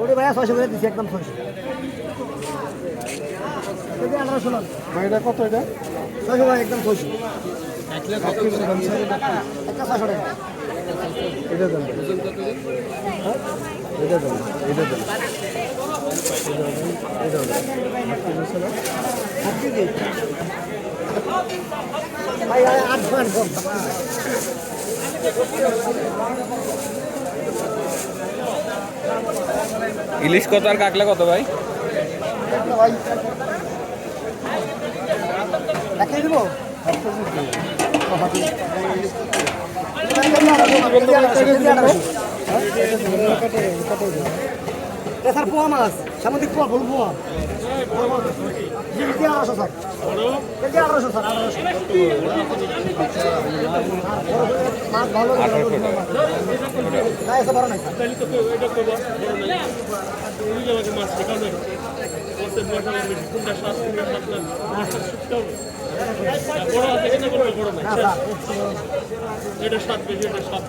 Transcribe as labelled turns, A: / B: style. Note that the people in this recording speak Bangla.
A: ওরে ভাইয়া ছয়শো করে দিচ্ছি একদম ছয়শো। আঠারোশো
B: ভাই এটা কত এটা?
A: ছয়শো ভাই একদম ছয়শো। একটা ছয়শো টাকা।
B: এটা? এটা এটা এটা
A: ভাই, আট
C: ইলিশ কত আর কাকলা কত ভাই?
A: ভাই স্যার, পোয়া মাছ। সামুদ্রিক পোয়া, ভুল পোয়া। আড়াইশো, স্যার। কেজি স্যার, আড়াইশো। মাছ ভালো
C: আঠারোশো
A: না এসে
D: এটা বড় নাই,
A: স্যার।
D: এটা সাত বেশি এটা সাত।